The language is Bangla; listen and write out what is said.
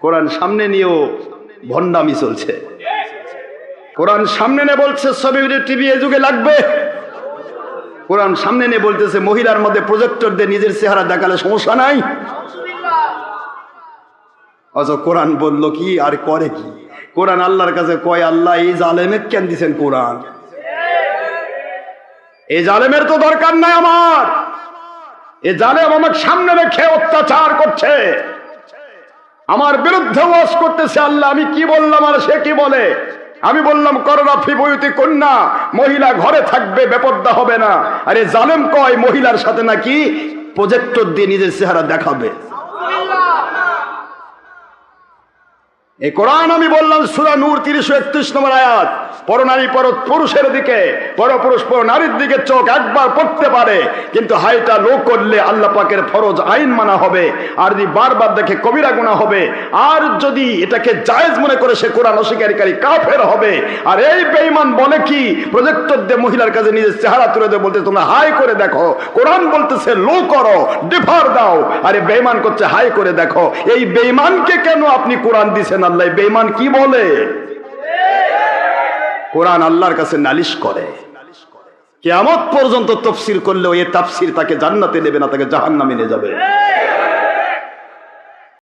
কোরআন সামনে নিয়েও ভণ্ডামি চলছে। কোরআন সামনে নিয়ে বলছে, ছবি টিভি, এ যুগে লাগবে। কোরআন সামনে নিয়ে বলতেছে, মহিলার মধ্যে প্রজেক্টর দিয়ে নিজের চেহারা দেখালে সমস্যা নাই। অথচ কোরআন বলল কি, আর করে কি? কোরআন আল্লাহর কাছে কয়, আল্লাহ এই জালেমের কেন দিছেন কোরআন? এই জালেমের তো দরকার নাই আমার। এ জালেম আমার সামনে রেখে অত্যাচার করছে। আমার বিরুদ্ধে ওয়াজ করতেছে আল্লাহ, আমি কি বললাম আর সে কি বলে? আমি বললাম করোনাফি বইতে কন্যা মহিলা ঘরে থাকবে বেপদ্দা হবে না। আরে জালেম কয়, মহিলার সাথে নাকি প্রজেক্টর দিয়ে নিজের চেহারা দেখাবে। এই কোরআন আমি বললাম সুরা নূর তিরিশ একত্রিশ নম্বর আয়াত। পরনারী পর পুরুষের দিকে পরপুরুষ পর নারীর দিকে চোখ একবার পড়তে পারে। কিন্তু হাইটা লো করলে আল্লাহ পাকের ফরজ আইন মানা হবে। আর যদি বারবার দেখে কবিরা গুণা হবে, আর যদি এটাকে জায়েজ মনে করে সে কোরআন অস্বীকারী কাফের হবে, আর এই বেঈমান বলে কি? প্রজেক্টর দিয়ে মহিলার কাছে নিজের চেহারা তুলে দেয় বলতে তোমরা হাই করে দেখো, কোরআন বলতেছে লো করো, ডিফার দাও। আরে বেঈমান করছে হাই করে দেখো। এই বেঈমানকে কেন আপনি কোরআন দিছেন আল্লাহ বেইমান কি বলে? কোরআন আল্লাহর কাছে নালিশ করে। কেয়ামত পর্যন্ত তফসির করলেও এ তাফসির তাকে জান্নাতে নেবে না, তাকে জাহান্নামে নিয়ে যাবে।